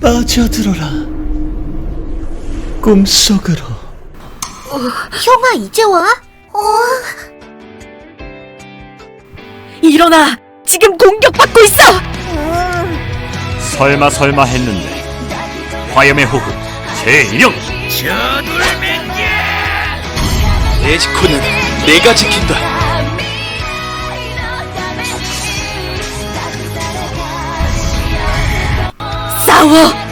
빠져들어라. 꿈속으로. 형아 이제 와? 어... 일어나! 지금 공격받고 있어! 설마 설마 했는데 화염의 호흡 제1형 네지코는 내가 지킨다. power.